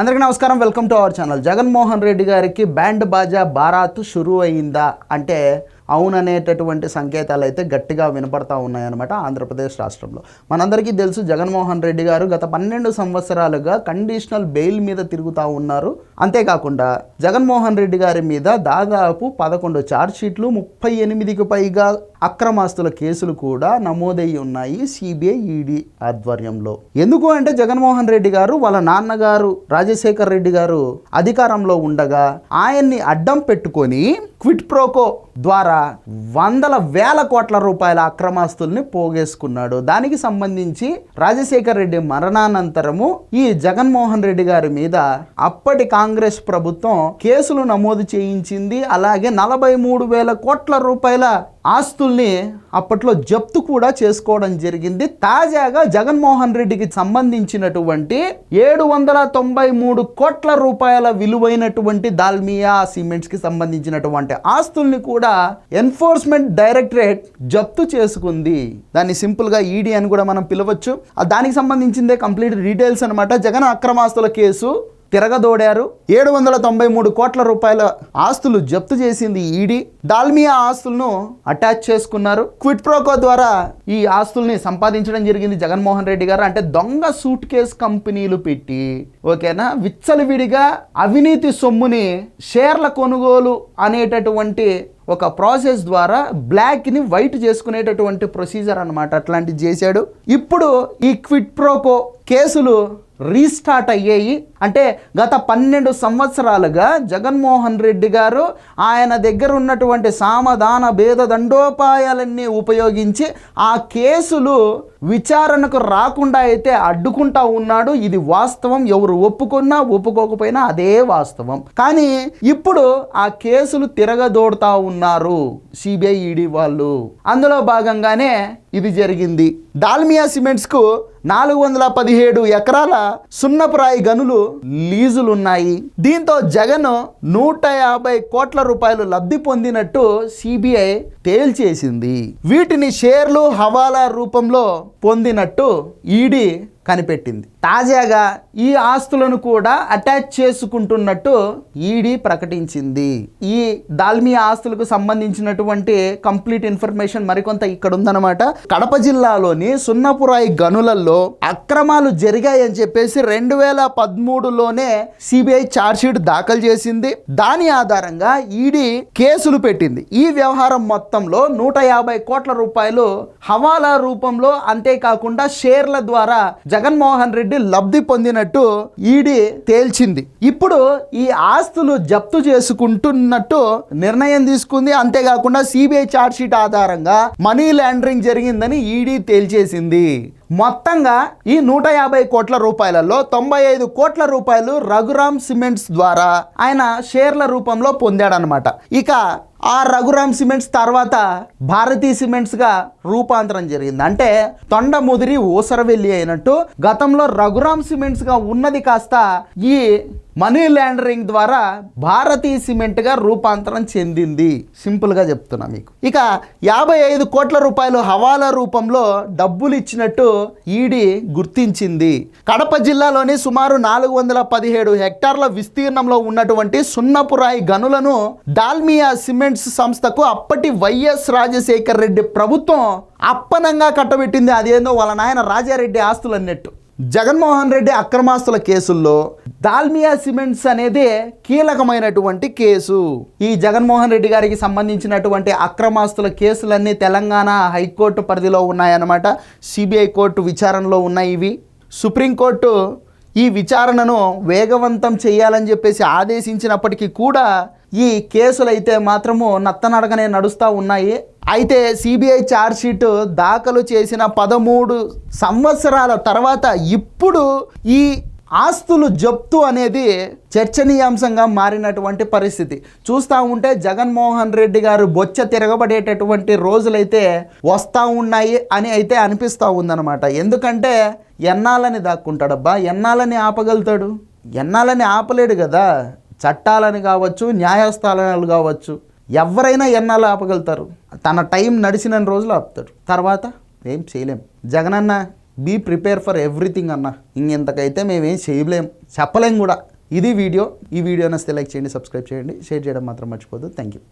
అందరికీ నమస్కారం. Welcome to our channel. Jaganmohan Reddy గారికి బ్యాండ్ బాజా బారాత్ షురు అయిందా? అంటే అవుననేటటువంటి సంకేతాలు అయితే గట్టిగా వినపడతా ఉన్నాయన్నమాట ఆంధ్రప్రదేశ్ రాష్ట్రంలో. మనందరికీ తెలుసు జగన్మోహన్ రెడ్డి గారు గత పన్నెండు సంవత్సరాలుగా కండిషనల్ బెయిల్ మీద తిరుగుతూ ఉన్నారు. అంతేకాకుండా జగన్మోహన్ రెడ్డి గారి మీద దాదాపు పదకొండు ఛార్జ్షీట్లు ముప్పై ఎనిమిదికి పైగా అక్రమాస్తుల కేసులు కూడా నమోదయ్యి ఉన్నాయి సిబిఐ ఈడీ ఆధ్వర్యంలో. ఎందుకు అంటే జగన్మోహన్ రెడ్డి గారు వాళ్ళ నాన్నగారు రాజశేఖర్ రెడ్డి గారు అధికారంలో ఉండగా ఆయన్ని అడ్డం పెట్టుకొని క్విట్ ప్రోకో ద్వారా వందల వేల కోట్ల రూపాయల అక్రమాస్తుల్ని పోగేసుకున్నాడు. దానికి సంబంధించి రాజశేఖర్ రెడ్డి మరణానంతరము ఈ జగన్మోహన్ రెడ్డి గారి మీద అప్పటి కాంగ్రెస్ ప్రభుత్వం కేసులు నమోదు చేయించింది. అలాగే నలభై మూడు వేల కోట్ల రూపాయల ఆస్తుల్ని అప్పట్లో జప్తు కూడా చేసుకోవడం జరిగింది. తాజాగా జగన్మోహన్ రెడ్డికి సంబంధించినటువంటి ఏడు వందల తొంభై మూడు కోట్ల రూపాయల విలువైనటువంటి దాల్మియా సిమెంట్స్కి సంబంధించినటువంటి ఆస్తుల్ని కూడా ఎన్ఫోర్స్మెంట్ డైరెక్టరేట్ జప్తు చేసుకుంది. దాన్ని సింపుల్గా ఈడీ అని కూడా మనం పిలవచ్చు. ఆ దానికి సంబంధించిందే కంప్లీట్ డీటెయిల్స్ అనమాట జగన్ అక్రమాస్తుల కేసు తిరగదోడారు. ఏడు వందల తొంభై మూడు కోట్ల రూపాయల ఆస్తులు జప్తు చేసింది ఈడీ. దాల్మియా ఆస్తులను అటాచ్ చేసుకున్నారు. క్విట్ ప్రోకో ద్వారా ఈ ఆస్తుల్ని సంపాదించడం జరిగింది జగన్మోహన్ రెడ్డి గారు. అంటే దొంగ సూట్ కేస్ కంపెనీలు పెట్టి ఓకేనా? విచ్చలవిడిగా అవినీతి సొమ్ముని షేర్ల కొనుగోలు అనేటటువంటి ఒక ప్రాసెస్ ద్వారా బ్లాక్ని వైట్ చేసుకునేటటువంటి ప్రొసీజర్ అనమాట అట్లాంటిది చేశాడు. ఇప్పుడు ఈ క్విట్ ప్రోకో కేసులు రీస్టార్ట్ అయ్యాయి. అంటే గత పన్నెండు సంవత్సరాలుగా జగన్మోహన్ రెడ్డి గారు ఆయన దగ్గర ఉన్నటువంటి సామధాన భేద దండోపాయాలన్నీ ఉపయోగించి ఆ కేసులు విచారణకు రాకుండా అయితే అడ్డుకుంటా ఉన్నాడు. ఇది వాస్తవం. ఎవరు ఒప్పుకున్నా ఒప్పుకోకపోయినా అదే వాస్తవం. కానీ ఇప్పుడు ఆ కేసులు తిరగదోడుతా ఉన్నారు. సిబిఐ ఈడీ వాళ్ళు. అందులో భాగంగానే ఇది జరిగింది. డాల్మియా సిమెంట్స్కు నాలుగు వందల పదిహేడు ఎకరాల సున్నపురాయి గనులు లీజులున్నాయి. దీంతో జగన్ నూట యాభై కోట్ల రూపాయలు లబ్ధి పొందినట్టు సిబిఐ తేల్చేసింది. వీటిని షేర్లు హవాలా రూపంలో పొందినట్టు ఈడీ కనిపెట్టింది. తాజాగా ఈ ఆస్తులను కూడా అటాచ్ చేసుకుంటున్నట్టు ఈడీ ప్రకటించింది. ఈ దాల్మియా ఆస్తులకు సంబంధించినటువంటి కంప్లీట్ ఇన్ఫర్మేషన్ మరికొంత ఇక్కడ ఉందన్నమాట కడప జిల్లాలోని సున్నపురాయి గనులలో అక్రమాలు జరిగాయని చెప్పేసి రెండు వేల పదమూడులోనే సిబిఐ ఛార్జ్షీట్ దాఖలు చేసింది. దాని ఆధారంగా ఈడీ కేసులు పెట్టింది. ఈ వ్యవహారం మొత్తంలో నూట యాభై కోట్ల రూపాయలు హవాలా రూపంలో అంతేకాకుండా షేర్ల ద్వారా జగన్మోహన్ రెడ్డి లబ్ధి పొందినట్టు ఈడీ తేల్చింది. ఇప్పుడు ఈ ఆస్తులు జప్తు చేసుకుంటున్నట్టు నిర్ణయం తీసుకుంది. అంతేకాకుండా సిబిఐ ఛార్జ్షీట్ ఆధారంగా మనీ లాండరింగ్ జరిగిందని ఈడీ తేల్చేసింది. మొత్తంగా ఈ నూట యాభై కోట్ల రూపాయలలో తొంభై ఐదు కోట్ల రూపాయలు రఘురామ్ సిమెంట్స్ ద్వారా ఆయన షేర్ల రూపంలో పొందాడనమాట ఇక ఆ రఘురామ్ సిమెంట్స్ తర్వాత భారతీ సిమెంట్స్గా రూపాంతరం జరిగింది. అంటే తొండ ముదిరి ఊసరవెల్లి అయినట్టు గతంలో రఘురామ్ సిమెంట్స్గా ఉన్నది కాస్త ఈ మనీ లాండరింగ్ ద్వారా భారతీయ సిమెంట్గా రూపాంతరం చెందింది. సింపుల్గా చెప్తున్నా మీకు. ఇక యాభై ఐదు కోట్ల రూపాయలు హవాలా రూపంలో డబ్బులు ఇచ్చినట్టు ఈడీ గుర్తించింది. కడప జిల్లాలోని సుమారు నాలుగు వందల పదిహేడు హెక్టార్ల విస్తీర్ణంలో ఉన్నటువంటి సున్నపురాయి గనులను డాల్మియా సిమెంట్స్ సంస్థకు అప్పటి వైఎస్ రాజశేఖర్ రెడ్డి ప్రభుత్వం అప్పనంగా కట్టబెట్టింది. అదేందో వాళ్ళ నాయన రాజారెడ్డి ఆస్తులు అన్నట్టు జగన్మోహన్ రెడ్డి అక్రమాస్తుల కేసుల్లో దాల్మియా సిమెంట్స్ అనేది కీలకమైనటువంటి కేసు. ఈ జగన్మోహన్ రెడ్డి గారికి సంబంధించినటువంటి అక్రమాస్తుల కేసులన్నీ తెలంగాణ హైకోర్టు పరిధిలో ఉన్నాయన్నమాట. సిబిఐ కోర్టు విచారణలో ఉన్నాయి ఇవి. సుప్రీంకోర్టు ఈ విచారణను వేగవంతం చేయాలని చెప్పేసి ఆదేశించినప్పటికీ కూడా ఈ కేసులు అయితే మాత్రము నత్తనడగనే నడుస్తూ ఉన్నాయి. అయితే సిబిఐ ఛార్జ్షీట్ దాఖలు చేసిన పదమూడు సంవత్సరాల తర్వాత ఇప్పుడు ఈ ఆస్తులు జప్తు అనేది చర్చనీయాంశంగా మారినటువంటి పరిస్థితి. చూస్తూ ఉంటే జగన్మోహన్ రెడ్డి గారు బొచ్చ తిరగబడేటటువంటి రోజులైతే వస్తూ ఉన్నాయి అని అయితే అనిపిస్తూ ఉందన్నమాట. ఎందుకంటే ఎన్నాలని దాక్కుంటాడబ్బా? ఎన్నాలని ఆపగలుగుతాడు? ఎన్నాలని ఆపలేడు కదా? చట్టాలని కావచ్చు న్యాయస్థానాలు కావచ్చు. ఎవరైనా ఎన్నాలు ఆపగలుగుతారు? తన టైం నడిచిన రోజులు ఆపుతాడు. తర్వాత ఏం చేయలేం. Jagananna be prepare for everything అన్న. ఇంకెంతకైతే మేమేం చేయలేం చెప్పలేం కూడా. ఇది వీడియో. ఈ వీడియో సెలెక్ట్ లైక్ చేయండి సబ్స్క్రైబ్ చేయండి. షేర్ చేయడం మాత్రం మర్చిపోదు థ్యాంక్ యూ